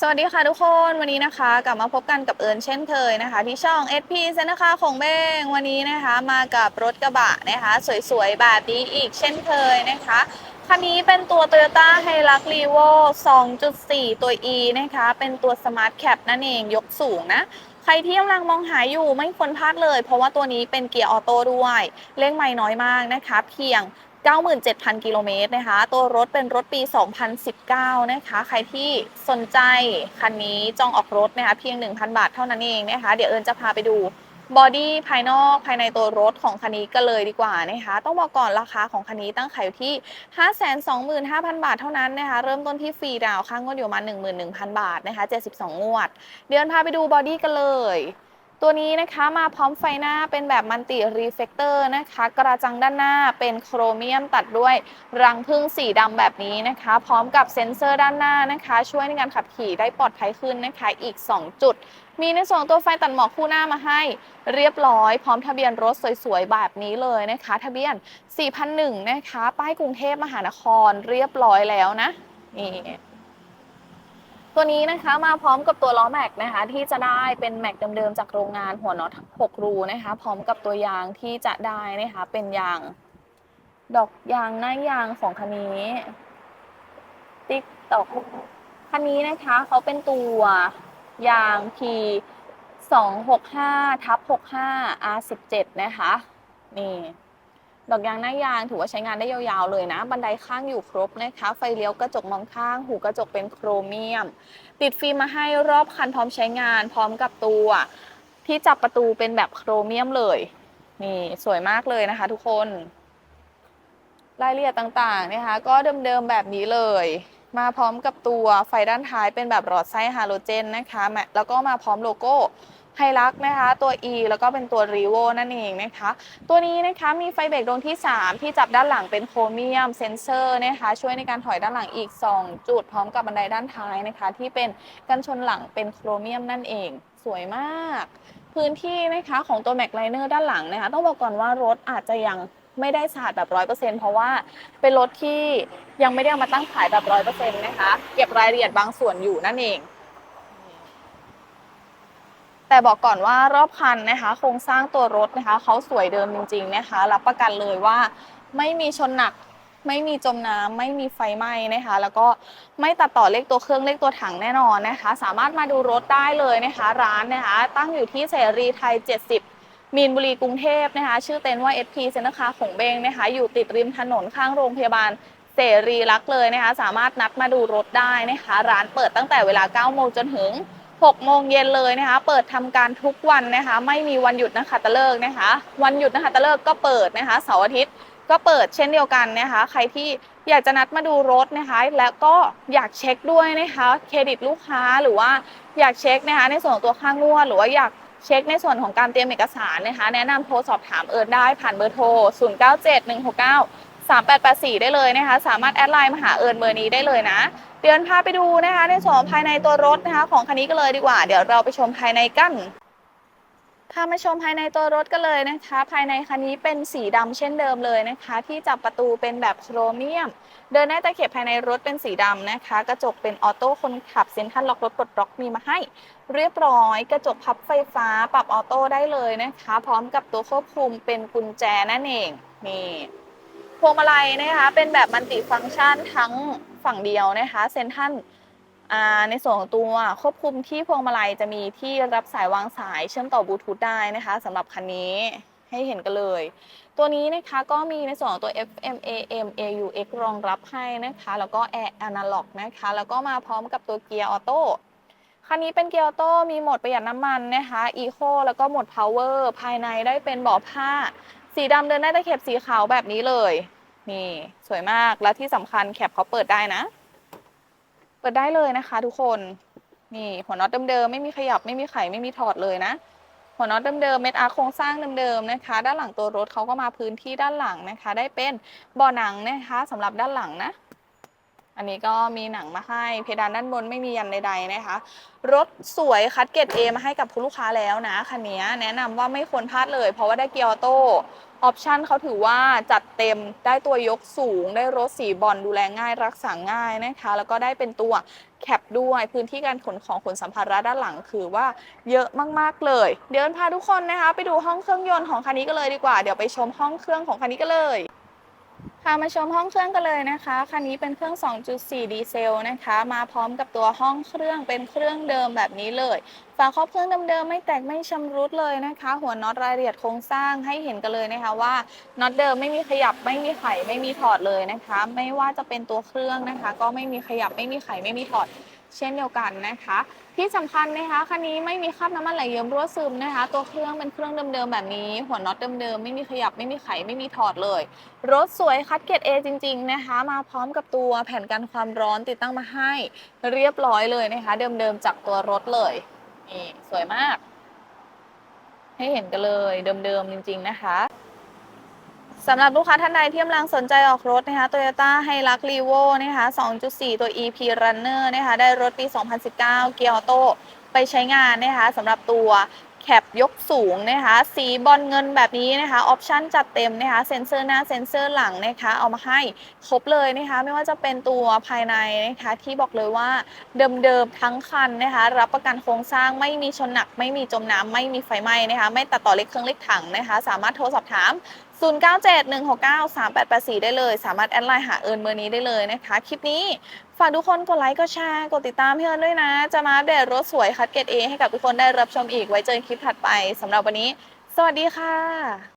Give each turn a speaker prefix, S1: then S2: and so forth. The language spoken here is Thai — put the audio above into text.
S1: สวัสดีค่ะทุกคนวันนี้นะคะ กลับมาพบกันกับเอิญเช่นเคยนะคะ ที่ช่อง SP เซนนะคะของเบ้งวันนี้นะคะ มากับรถกระบะนะคะ สวยๆ แบบนี้อีกเช่นเคยนะคะคันนี้เป็นตัว Toyota h i l u x r e v o 2.4 ตัว E นะคะ เป็นตัว Smart Cap นั่นเองยกสูงนะ ใครที่กำลังมองหาอยู่ไม่ควรพลาดเลย เพราะว่าตัวนี้เป็นเกียร์ออโต้ด้วยเล่งไม่น้อยมากนะคะ เพียง 97,000 กิโลเมตรนะคะ ตัวรถเป็นรถปี 2019 นะคะ ใครที่สนใจคันนี้จองออกรถนะคะเพียง 1,000 บาทเท่านั้นเองนะคะ เดี๋ยวเอิญจะพาไปดู บอดี้ภายนอกภายในตัวรถของคันนี้กันเลยดีกว่านะคะ ต้องบอกก่อนราคาของคันนี้ตั้งขายอยู่ที่ 525,000 บาทเท่านั้นนะคะ เริ่มต้นที่ฟรีดาวค่างวดอยู่มา 11,000 บาทนะคะ 72 งวด เดี๋ยวเอิญพาไปดูบอดี้กันเลย ตัวนี้นะคะมาพร้อมไฟหน้าเป็นแบบมันติรีเฟกเตอร์นะคะ กระจังด้านหน้าเป็นโครเมียมตัดด้วยรังพึ่งสีดำแบบนี้นะคะ พร้อมกับเซ็นเซอร์ด้านหน้านะคะ ช่วยในการขับขี่ได้ปลอดภัยขึ้นนะคะ อีก 2 จุด มีในส่วนตัวไฟตัดหมอกคู่หน้ามาให้ เรียบร้อย พร้อมทะเบียนรถสวยๆแบบนี้เลยนะคะ ทะเบียน 4001 นะคะ ป้ายกรุงเทพมหานครเรียบร้อยแล้วนะนี่ ตัวนี้นะคะมาพร้อมกับตัวล้อแม็กนะคะที่จะได้เป็นแม็กเดิมๆจากโรงงานหัวน็อต6รูนะคะ พร้อมกับตัวยางที่จะได้นะคะเป็นยาง ดอกยางหน้ายางของคันนี้ ติ๊กตอกคันนี้นะคะเขาเป็นตัวยาง P 265ทับ65 R17 นะคะ นี่ ดอกยางหน้ายางถือว่าใช้งานได้ยาวๆเลยนะ บันไดข้างอยู่ครบนะคะ ไฟเลี้ยวกระจกมองข้าง หูกระจกเป็นโครเมียม ติดฟิล์มมาให้รอบคันพร้อมใช้งานพร้อมกับตัว ที่จับประตูเป็นแบบโครเมียมเลย นี่สวยมากเลยนะคะ ทุกคน รายละเอียดต่างๆนะคะ ก็เดิมๆแบบนี้เลย มาพร้อมกับตัวไฟด้านท้ายเป็นแบบหลอดไส้ฮาโลเจนนะคะแมแล้วก็มาพร้อมโลโก้ ไฮลักนะคะ ตัว E แล้วก็เป็นตัว r ีโวนั่นเองนะคะ ตัวนี้นะคะมีไฟเบรกดวงที่ 3 ที่จับด้านหลังเป็นโครเมียมเซนเซอร์นะคะช่วยในการถอยด้านหลังอีก 2 จุดพร้อมกับบันไดด้านท้ายนะคะ ที่เป็นกันชนหลังเป็นโครเมียมนั่นเอง สวยมาก พื้นที่นะคะของตัวแม็กไลเนอร์ด้านหลังนะคะต้องบอกก่อนว่ารถอาจจะยังไม่ได้สะอาดแบบร้อยเปอร์เซ็นต์เพราะว่าเป็นรถที่ยังไม่ได้มาตั้งขายแบบร้อยเปอร์เซ็นต์นะคะ เก็บรายละเอียดบางส่วนอยู่นั่นเอง แต่บอกก่อนว่ารอบคันนะคะโครงสร้างตัวรถนะคะเขาสวยเดิมจริง ๆนะคะ รับประกันเลยว่าไม่มีชนหนักไม่มีจมน้ำไม่มีไฟไหม้นะคะ แล้วก็ไม่ตัดต่อเลขตัวเครื่องเลขตัวถังแน่นอนนะคะ สามารถมาดูรถได้เลยนะคะ ร้านนะคะ ตั้งอยู่ที่เสรีไทย 70 มีนบุรีกรุงเทพนะคะ ชื่อเต็นท์ว่า SP เซ็นเตอร์คาร์ของเบงนะคะ อยู่ติดริมถนนข้างโรงพยาบาลเสรีรักเลยนะคะ สามารถนัดมาดูรถได้นะคะ ร้านเปิดตั้งแต่เวลา 9 โมงจนถึง 6โมงเย็นเลยนะคะ เปิดทำการทุกวันนะคะ ไม่มีวันหยุดนะคะตะเลิกนะคะ วันหยุดนะคะตะเลิกก็เปิดนะคะเสาร์อาทิตย์ก็เปิดเช่นเดียวกันนะคะ ใครที่อยากจะนัดมาดูรถนะคะ แล้วก็อยากเช็คด้วยนะคะเครดิตลูกค้าหรือว่าอยากเช็คนะคะ ในส่วนของตัวค่างวดหรือว่าอยากเช็คในส่วนของการเตรียมเอกสารนะคะ แนะนำโทรสอบถามเอิญได้ผ่านเบอร์โทร 097169 3884 ได้เลยนะคะ สามารถแอดไลน์มาหาเอิญเบอร์นี้ได้เลยนะ เดี๋ยวพาไปดูนะคะ ในส่วนภายในตัวรถนะคะ ของคันนี้กันเลยดีกว่า เดี๋ยวเราไปชมภายในกันพามาชมภายในตัวรถกันเลยนะคะ ภายในคันนี้เป็นสีดำเช่นเดิมเลยนะคะ ที่จับประตูเป็นแบบโครเมียม เดินหน้าตะเข็บภายในรถเป็นสีดำนะคะ กระจกเป็นออโต้คนขับเซ็นทรัลล็อกรถปลดล็อกมีมาให้ เรียบร้อย กระจกพับไฟฟ้าปรับออโต้ได้เลยนะคะ พร้อมกับตัวควบคุมเป็นกุญแจนั่นเองนี่ พวงมาลัยนะคะเป็นแบบมัลติฟังก์ชันทั้งฝั่งเดียวนะคะเซ็นทรัลอ่าในส่วนของตัวควบคุมที่พวงมาลัยจะมีที่รับสายวางสายเชื่อมต่อบลูทูธได้นะคะสำหรับคันนี้ให้เห็นกันเลย ตัวนี้นะคะก็มีในส่วนของตัว FM AM AUX รองรับให้นะคะ แล้วก็ Air Analog นะคะ แล้วก็มาพร้อมกับตัวเกียร์ออโต้คันนี้เป็นเกียร์ออโต้มีโหมดประหยัดน้ำมันนะคะ Eco แล้วก็โหมด Power ภายในได้เป็นเบาะผ้า สีดำเดินได้ตะเข็บสีขาวแบบนี้เลย นี่สวยมากและที่สำคัญแคปเขาเปิดได้นะ เปิดได้เลยนะคะ ทุกคนนี่หัวน็อตเดิมๆไม่มีขยับไม่มีไขไม่มีถอดเลยนะ หัวน็อตเดิมๆเม็ดอาร์โครงสร้างเดิมๆนะคะ ด้านหลังตัวรถเขาก็มาพื้นที่ด้านหลังนะคะ ได้เป็นเบาะหนังนะคะสำหรับด้านหลังนะ อันนี้ก็มีหนังมาให้เพดานด้านบนไม่มียันใดๆนะคะ รถสวยคัดเกรด A มาให้กับคุณลูกค้าแล้วนะคันนี้แนะนำว่าไม่ควรพลาดเลย เพราะว่าได้เกียร์ออโต้ออปชันเขาถือว่าจัดเต็มได้ตัวยกสูง ได้รถสีบอลดูแลง่ายรักษาง่ายนะคะ แล้วก็ได้เป็นตัวแคปด้วยพื้นที่การขนของขนสัมภาระด้านหลังคือว่าเยอะมากๆเลย เดี๋ยวพาทุกคนนะคะ ไปดูห้องเครื่องยนต์ของคันนี้กันเลยดีกว่า เดี๋ยวไปชมห้องเครื่องของคันนี้กันเลย พามาชมห้องเครื่องกันเลยนะคะ คันนี้เป็นเครื่อง 2.4 ดีเซลนะคะ มาพร้อมกับตัวห้องเครื่องเป็นเครื่องเดิมแบบนี้เลยฝาครอบเครื่องเดิมๆไม่แตกไม่ชำรุดเลยนะคะ หัวน็อตรายละเอียดโครงสร้างให้เห็นกันเลยนะคะว่าน็อตเดิมไม่มีขยับไม่มีไขไม่มีถอดเลยนะคะ ไม่ว่าจะเป็นตัวเครื่องนะคะ ก็ไม่มีขยับไม่มีไขไม่มีถอด เช่นเดียวกันนะคะ ที่สำคัญนะคะคันนี้ไม่มีคราบน้ำมันไหลเยิ้มรั่วซึมนะคะ ตัวเครื่องเป็นเครื่องเดิมๆแบบนี้ หัวน็อตเดิมๆไม่มีขยับไม่มีไขไม่มีถอดเลย รถสวยคัดเกรด A จริง ๆนะคะ มาพร้อมกับตัวแผ่นกันความร้อนติดตั้งมาให้เรียบร้อยเลยนะคะ เดิมๆจากตัวรถเลยนี่สวยมาก ให้เห็นกันเลยเดิมๆจริง ๆนะคะ สำหรับลูกค้าท่านใดที่กำลังสนใจออกรถนะคะ Toyota h i l u x r e v o นะคะ 2.4 ตัว EP Runner นะคะ ได้รถปี 2019 เกียร์ออโต้ไปใช้งานนะคะสำหรับตัวแคปยกสูงนะคะ สีบอลเงินแบบนี้นะคะออปชั่นจัดเต็มนะคะ เซ็นเซอร์หน้า เซ็นเซอร์หลังนะคะ เอามาให้ครบเลยนะคะ ไม่ว่าจะเป็นตัวภายในนะคะ ที่บอกเลยว่าเดิมๆทั้งคันนะคะ รับประกันโครงสร้างไม่มีชนหนัก ไม่มีจมน้ำไม่มีไฟไหม้นะคะ ไม่ตัดต่อเล็กเครื่องเล็กถังนะคะ สามารถโทรสอบถาม 0971693884 ได้เลย สามารถแอดไลน์หาเอิญเบอร์นี้ได้เลยนะคะ คลิปนี้ฝากทุกคนกดไลค์กดแชร์กดติดตามเพื่อนด้วยนะ จะมาอัปเดตรถสวยคัดเกรดเอให้กับทุกคนได้รับชมอีกไว้เจอกันคลิปถัดไปสำหรับวันนี้ สวัสดีค่ะ